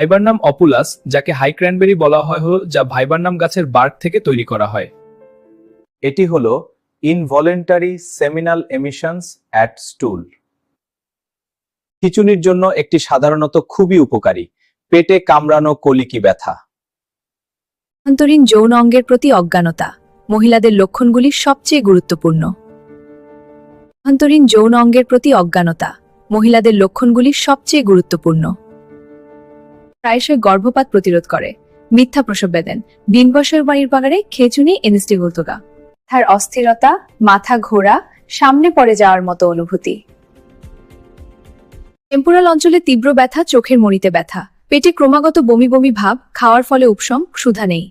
ভাইবারনাম অপুলাস যাকে high cranberry বলা হয় হল যা ভাইবারনাম গাছের বার্ক থেকে তৈরি করা হয়। এটি হলো involuntary seminal emissions at stool. খিচুনির জন্য একটি সাধারণত খুবই উপকারী পেটে কামড়ানো কলিকি ব্যথা। অভ্যন্তরীণ যৌন অঙ্গের প্রতি অজ্ঞানতা মহিলাদের লক্ষণগুলি সবচেয়ে গুরুত্বপূর্ণ। অভ্যন্তরীণ যৌন অঙ্গের প্রতি অজ্ঞানতা মহিলাদের লক্ষণগুলি সবচেয়ে গুরুত্বপূর্ণ। প্রায়শই গর্ভপাত প্রতিরোধ করে। মিথ্যা প্রসব বেদেন বিনবসের বাড়ির পাগারে খেচুনি এনিস্টিগুলতোগা তার অস্থিরতা, মাথা ঘোরা, সামনে পড়ে যাওয়ার মতো অনুভূতি। টেম্পোরাল অঞ্চলে তীব্র ব্যথা, চোখের মরিতে ব্যথা। পেটে ক্রমাগত বমি বমি ভাব, খাওয়ার ফলে উপশম ক্ষুধা নেই।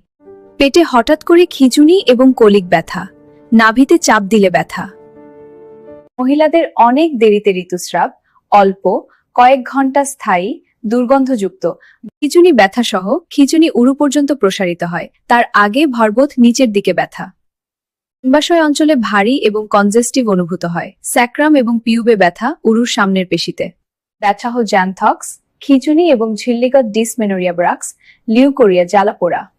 পেটে হঠাৎ করে খিচুনি এবং কলিক ব্যথা। নাভিতে চাপ দিলে ব্যথা। মহিলাদের অনেক দেরিতে ঋতুস্রাব, অল্প, কয়েক ঘণ্টা স্থায়ী দুর্গন্ধযুক্ত। খিচুনি ব্যথা সহ খিচুনি উরু পর্যন্ত প্রসারিত হয়। তার আগে ভরবোধ নিচের দিকে ব্যথা। ডিম্বাশয় অঞ্চলে ভারী এবং কনজেস্টিভ অনুভূত হয়। স্যাক্রাম এবং পিউবে ব্যথা উরুর সামনের পেশিতে। ব্যথা হল জ্যানথক্স, খিচুনি এবং ঝিল্লিগত ডিসমেনোরিয়া ব্রাক্স, লিউকোরিয়া জ্বালাপোড়া।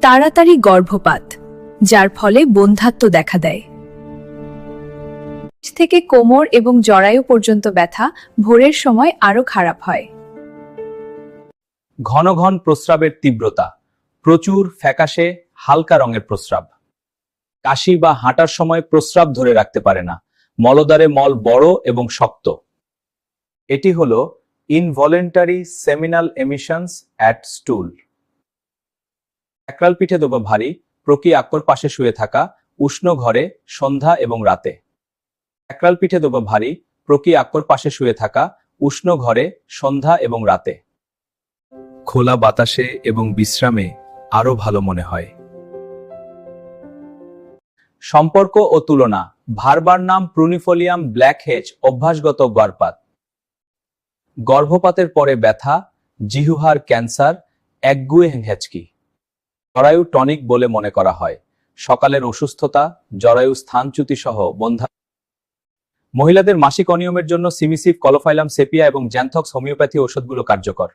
তাড়াতাড়ি গর্ভপাত, যার ফলে বন্ধাত্ব দেখা দেয়। থেকে কোমর এবং জরায়ু পর্যন্ত ব্যথা ভোরের সময় আরও খারাপ হয়। ঘন ঘন প্রস্রাবের তীব্রতা, প্রচুর ফ্যাকাশে, হালকা রঙের প্রস্রাব। কাশি বা হাঁটার সময় প্রস্রাব ধরে রাখতে পারে না, মলদ্বারে মল বড় এবং শক্ত। এটি হলো involuntary seminal emissions at stool একরাল পিঠে দেবো ভারী, প্রকি আকর পাশে শুয়ে থাকা, উষ্ণ ঘরে, সন্ধ্যা এবং রাতে। একরাল পিঠে দেবো ভারী, প্রকি আকর পাশে শুয়ে থাকা, উষ্ণ ঘরে, সন্ধ্যা এবং রাতে। খোলা বাতাসে এবং বিশ্রামে আরও ভালো মনে হয়। সম্পর্ক ও তুলনা, ভারবার নাম প্রুনিফোলিয়াম ব্ল্যাক হেজ, অভ্যাসগত গর্ভপাত। গর্ভপাতের পরে ব্যথা, জিহুহার ক্যান্সার একগুয়ে হেঁচকি। জরায়ু টনিক বলে মনে করা হয়। সকালের অসুস্থতা, জরায়ু স্থানচ্যুতি সহ বন্ধা মহিলাদের মাসিক অনিয়মের জন্য সিমিসিভ কলোফাইলাম সেপিয়া এবং জ্যানথক্স হোমিওপ্যাথি ওষুধগুলো কার্যকর।